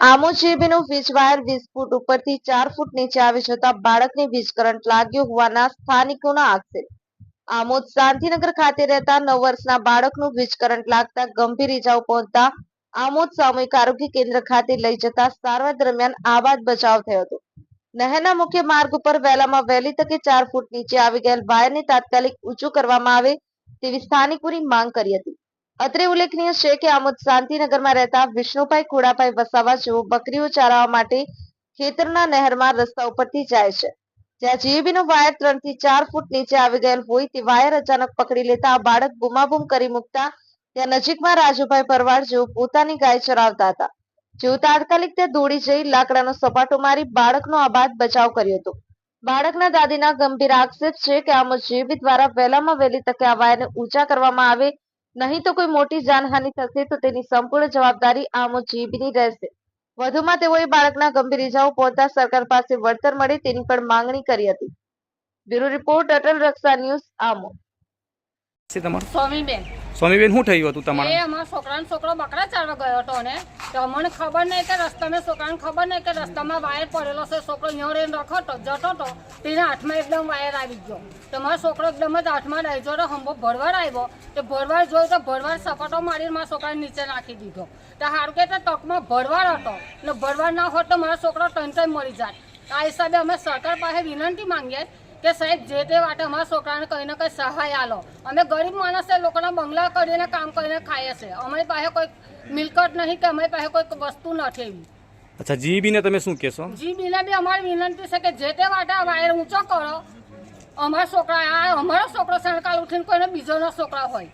આમોજીબીનું વીજ વાયર વીસ ફૂટ ઉપરથી ચાર ફૂટ નીચે આવી જતા બાળકને વીજ કરંટ લાગ્યો હોવાના સ્થાનિકોના આક્ષેપ. આમોદ શાંતિનગર ખાતે રહેતા નવ વર્ષના બાળકનું વીજ કરંટ લાગતા ગંભીર ઇજાઓ પહોંચતા આમોદ સામૂહિક આરોગ્ય કેન્દ્ર ખાતે લઈ જતા સારવાર દરમિયાન આબાદ બચાવ થયો હતો. નહેરના મુખ્ય માર્ગ ઉપર વહેલામાં વહેલી તકે ચાર ફૂટ નીચે આવી ગયેલ વાયરને તાત્કાલિક ઊંચું કરવામાં આવે તેવી સ્થાનિકોની માંગ કરી હતી. અત્રે ઉલ્લેખનીય છે કે આમોદ શાંતિનગરમાં રહેતા વિષ્ણુભાઈ ખોડાભાઈ વસાવા જેઓ બકરીઓ ચારાવા માટે ખેતરના નહેરમાં રસ્તા ઉપરથી જાય છે. જ્યાં નો વાયર ત્રણથી ચાર ફૂટ નીચે આવી ગયેલ હોય તે વાયર અચાનક પકડી લેતા આ બાળક બૂમાબૂમ કરી મૂકતા ત્યાં નજીકમાં રાજુભાઈ પરવાડ જેઓ પોતાની ગાય ચરાવતા હતા. જેઓ તાત્કાલિક ત્યાં દોડી જઈ લાકડાનો સપાટો મારી બાળકનો આબાદ બચાવ કર્યો હતો. બાળકના દાદીના ગંભીર આક્ષેપ છે કે આમ જીબી દ્વારા વહેલામાં વહેલી તકે આ વાયરને ઊંચા કરવામાં આવે નહીં તો કોઈ મોટી જાનહાનિ થશે તો તેની સંપૂર્ણ જવાબદારી આમોદ જીબીની રહેશે. વધુમાં તેઓએ બાળકના ગંભીર ઇજાઓ પહોંચતા સરકાર પાસે વળતર મળે તેની પણ માંગણી કરી હતી. Bureau report Atal Raksha news આમો. છે તમારું? સ્વામીબેન. સ્વામીબેન શું થયું હતું તમારે અમારા છોકરાનો છોકરો બકરા ચાલવા ગયો હતો ને. તો અમને ખબર નહીં કે રસ્તામાં છોકરાને ખબર નહીં કે રસ્તામાં વાયર પડેલો છે. છોકરો અહીંયા રહીને રખડતો, જતો હતો તેના હાથમાં એકદમ વાયર આવી ગયો. તો મારો છોકરો એકદમ જ હાથમાં ડાયજો તો હંભો ભરવાડ આવ્યો. તો ભરવાડ જોયો તો ભરવાડ સપાટો મારીને મારા છોકરાને નીચે નાખી દીધો. તો સારું કે તે તકમાં ભરવાડ હતો. ને ભરવાડ ના હોત તો મારો છોકરો ત્રણ ટન મરી જાત આ હિસાબે અમે સરકાર પાસે વિનંતી માંગીએ કે સાહેબ જે તે વાટે અમારા છોકરાને કંઈ ને કંઈ સહાય આલો. અમે ગરીબ માણસે લોકોના બંગલા કરીને કામ કરીને ખાઈએ છે અમારી પાસે કોઈ મિલકત નહીં કે અમારી પાસે કોઈ વસ્તુ નથી. એવી અચ્છા જીબીને તમે શું કહેશો? જીબીને બી અમારી વિનંતી છે કે જે તે વાટે આ વાયર ઊંચો કરો અમારા છોકરા આ અમારો છોકરો સણકાલ ઉઠીને કોઈને બીજોનો છોકરા હોય.